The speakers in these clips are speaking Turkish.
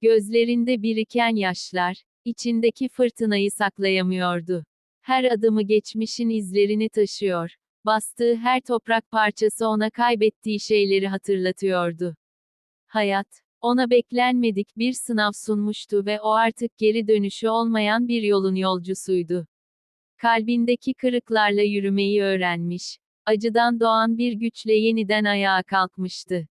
Gözlerinde biriken yaşlar, içindeki fırtınayı saklayamıyordu. Her adımı geçmişin izlerini taşıyor. Bastığı her toprak parçası ona kaybettiği şeyleri hatırlatıyordu. Hayat, ona beklenmedik bir sınav sunmuştu ve o artık geri dönüşü olmayan bir yolun yolcusuydu. Kalbindeki kırıklarla yürümeyi öğrenmiş, acıdan doğan bir güçle yeniden ayağa kalkmıştı.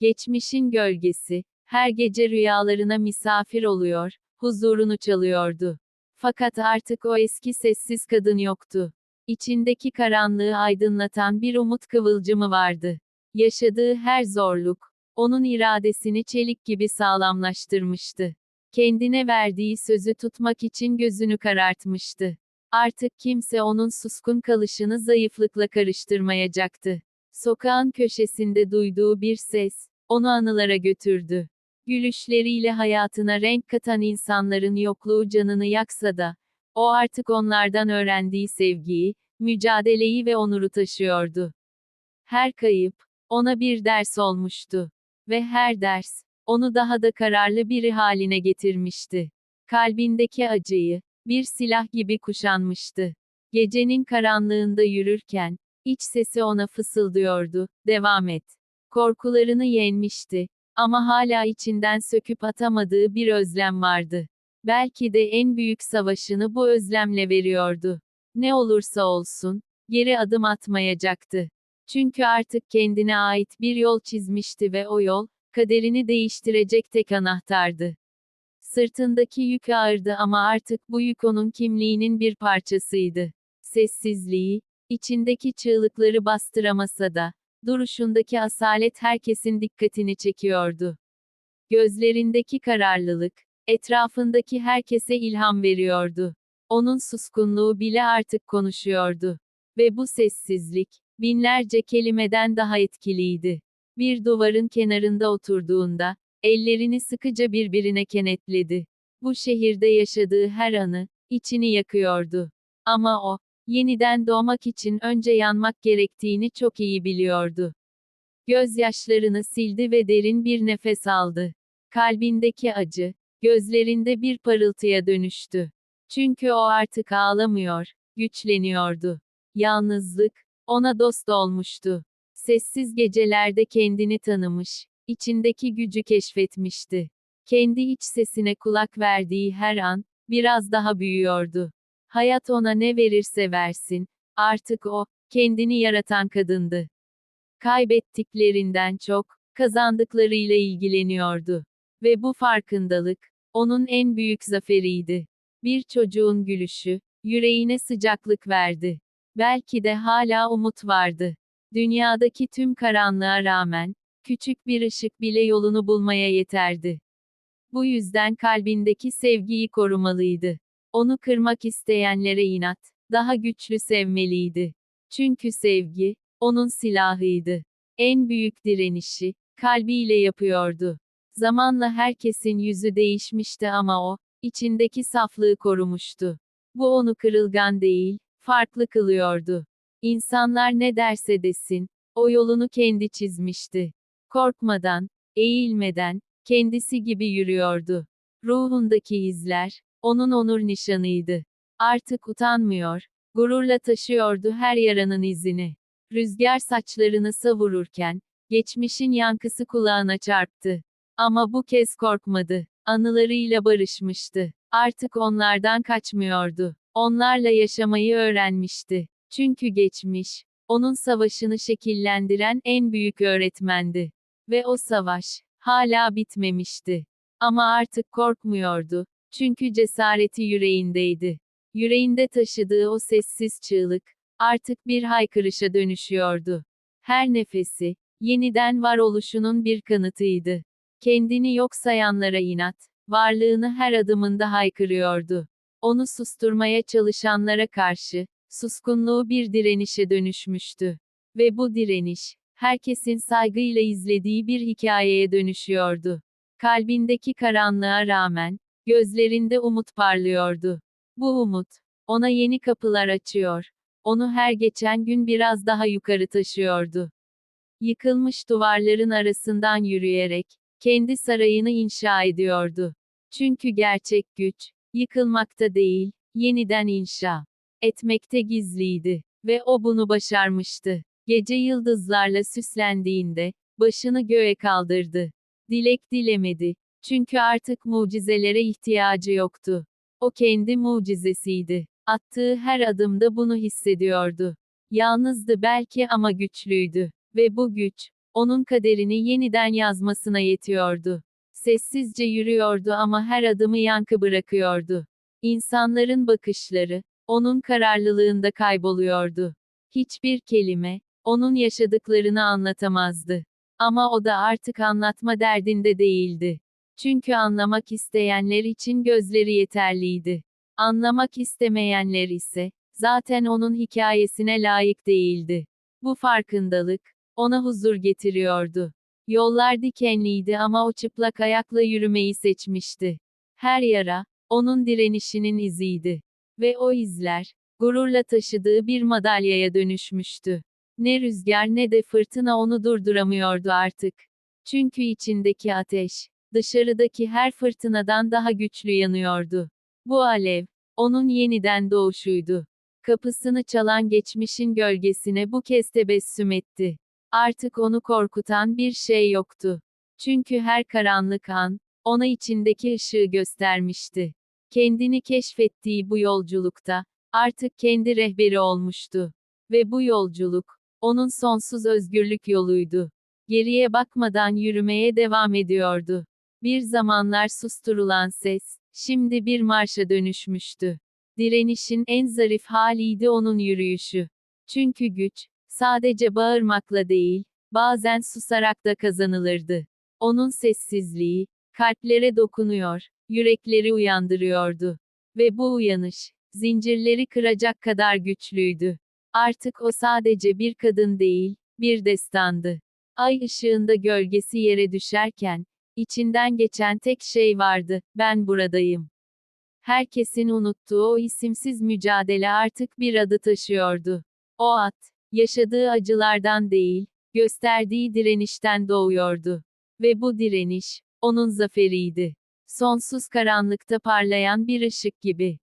Geçmişin gölgesi, her gece rüyalarına misafir oluyor, huzurunu çalıyordu. Fakat artık o eski sessiz kadın yoktu. İçindeki karanlığı aydınlatan bir umut kıvılcımı vardı. Yaşadığı her zorluk, onun iradesini çelik gibi sağlamlaştırmıştı. Kendine verdiği sözü tutmak için gözünü karartmıştı. Artık kimse onun suskun kalışını zayıflıkla karıştırmayacaktı. Sokağın köşesinde duyduğu bir ses, onu anılara götürdü. Gülüşleriyle hayatına renk katan insanların yokluğu canını yaksa da, o artık onlardan öğrendiği sevgiyi, mücadeleyi ve onuru taşıyordu. Her kayıp, ona bir ders olmuştu. Ve her ders, onu daha da kararlı biri haline getirmişti. Kalbindeki acıyı, bir silah gibi kuşanmıştı. Gecenin karanlığında yürürken, iç sesi ona fısıldıyordu, devam et. Korkularını yenmişti. Ama hala içinden söküp atamadığı bir özlem vardı. Belki de en büyük savaşını bu özlemle veriyordu. Ne olursa olsun, geri adım atmayacaktı. Çünkü artık kendine ait bir yol çizmişti ve o yol, kaderini değiştirecek tek anahtardı. Sırtındaki yük ağırdı ama artık bu yük onun kimliğinin bir parçasıydı. Sessizliği, içindeki çığlıkları bastıramasa da, duruşundaki asalet herkesin dikkatini çekiyordu. Gözlerindeki kararlılık, etrafındaki herkese ilham veriyordu. Onun suskunluğu bile artık konuşuyordu. Ve bu sessizlik, binlerce kelimeden daha etkiliydi. Bir duvarın kenarında oturduğunda, ellerini sıkıca birbirine kenetledi. Bu şehirde yaşadığı her anı, içini yakıyordu. Ama o, yeniden doğmak için önce yanmak gerektiğini çok iyi biliyordu. Gözyaşlarını sildi ve derin bir nefes aldı. Kalbindeki acı, gözlerinde bir parıltıya dönüştü. Çünkü o artık ağlamıyor, güçleniyordu. Yalnızlık, ona dost olmuştu. Sessiz gecelerde kendini tanımış, içindeki gücü keşfetmişti. Kendi iç sesine kulak verdiği her an, biraz daha büyüyordu. Hayat ona ne verirse versin, artık o, kendini yaratan kadındı. Kaybettiklerinden çok, kazandıklarıyla ilgileniyordu. Ve bu farkındalık, onun en büyük zaferiydi. Bir çocuğun gülüşü, yüreğine sıcaklık verdi. Belki de hala umut vardı. Dünyadaki tüm karanlığa rağmen, küçük bir ışık bile yolunu bulmaya yeterdi. Bu yüzden kalbindeki sevgiyi korumalıydı. Onu kırmak isteyenlere inat, daha güçlü sevmeliydi. Çünkü sevgi, onun silahıydı. En büyük direnişi, kalbiyle yapıyordu. Zamanla herkesin yüzü değişmişti ama o, içindeki saflığı korumuştu. Bu onu kırılgan değil, farklı kılıyordu. İnsanlar ne derse desin, o yolunu kendi çizmişti. Korkmadan, eğilmeden, kendisi gibi yürüyordu. Ruhundaki izler, onun onur nişanıydı. Artık utanmıyor, gururla taşıyordu her yaranın izini. Rüzgar saçlarını savururken, geçmişin yankısı kulağına çarptı. Ama bu kez korkmadı. Anılarıyla barışmıştı. Artık onlardan kaçmıyordu. Onlarla yaşamayı öğrenmişti. Çünkü geçmiş, onun savaşını şekillendiren en büyük öğretmendi. Ve o savaş, hala bitmemişti. Ama artık korkmuyordu. Çünkü cesareti yüreğindeydi. Yüreğinde taşıdığı o sessiz çığlık, artık bir haykırışa dönüşüyordu. Her nefesi, yeniden varoluşunun bir kanıtıydı. Kendini yok sayanlara inat, varlığını her adımında haykırıyordu. Onu susturmaya çalışanlara karşı, suskunluğu bir direnişe dönüşmüştü. Ve bu direniş, herkesin saygıyla izlediği bir hikayeye dönüşüyordu. Kalbindeki karanlığa rağmen, gözlerinde umut parlıyordu. Bu umut, ona yeni kapılar açıyor. Onu her geçen gün biraz daha yukarı taşıyordu. Yıkılmış duvarların arasından yürüyerek, Kendi sarayını inşa ediyordu. Çünkü gerçek güç, yıkılmakta değil, yeniden inşa etmekte gizliydi. Ve o bunu başarmıştı. Gece yıldızlarla süslendiğinde, başını göğe kaldırdı. Dilek dilemedi. Çünkü artık mucizelere ihtiyacı yoktu. O kendi mucizesiydi. Attığı her adımda bunu hissediyordu. Yalnızdı belki ama güçlüydü. Ve bu güç, onun kaderini yeniden yazmasına yetiyordu. Sessizce yürüyordu ama her adımı yankı bırakıyordu. İnsanların bakışları, onun kararlılığında kayboluyordu. Hiçbir kelime, onun yaşadıklarını anlatamazdı. Ama o da artık anlatma derdinde değildi. Çünkü anlamak isteyenler için gözleri yeterliydi. Anlamak istemeyenler ise, zaten onun hikayesine layık değildi. Bu farkındalık, ona huzur getiriyordu. Yollar dikenliydi ama o çıplak ayakla yürümeyi seçmişti. Her yara, onun direnişinin iziydi. Ve o izler, gururla taşıdığı bir madalyaya dönüşmüştü. Ne rüzgar ne de fırtına onu durduramıyordu artık. Çünkü içindeki ateş, dışarıdaki her fırtınadan daha güçlü yanıyordu. Bu alev, onun yeniden doğuşuydu. Kapısını çalan geçmişin gölgesine bu kez tebessüm etti. Artık onu korkutan bir şey yoktu. Çünkü her karanlık an, ona içindeki ışığı göstermişti. Kendini keşfettiği bu yolculukta, artık kendi rehberi olmuştu. Ve bu yolculuk, onun sonsuz özgürlük yoluydu. Geriye bakmadan yürümeye devam ediyordu. Bir zamanlar susturulan ses, şimdi bir marşa dönüşmüştü. Direnişin en zarif haliydi onun yürüyüşü. Çünkü güç, sadece bağırmakla değil, bazen susarak da kazanılırdı. Onun sessizliği, kalplere dokunuyor, yürekleri uyandırıyordu. Ve bu uyanış, zincirleri kıracak kadar güçlüydü. Artık o sadece bir kadın değil, bir destandı. Ay ışığında gölgesi yere düşerken, içinden geçen tek şey vardı, ben buradayım. Herkesin unuttuğu o isimsiz mücadele artık bir adı taşıyordu. O at, yaşadığı acılardan değil, gösterdiği direnişten doğuyordu. Ve bu direniş, onun zaferiydi. Sonsuz karanlıkta parlayan bir ışık gibi.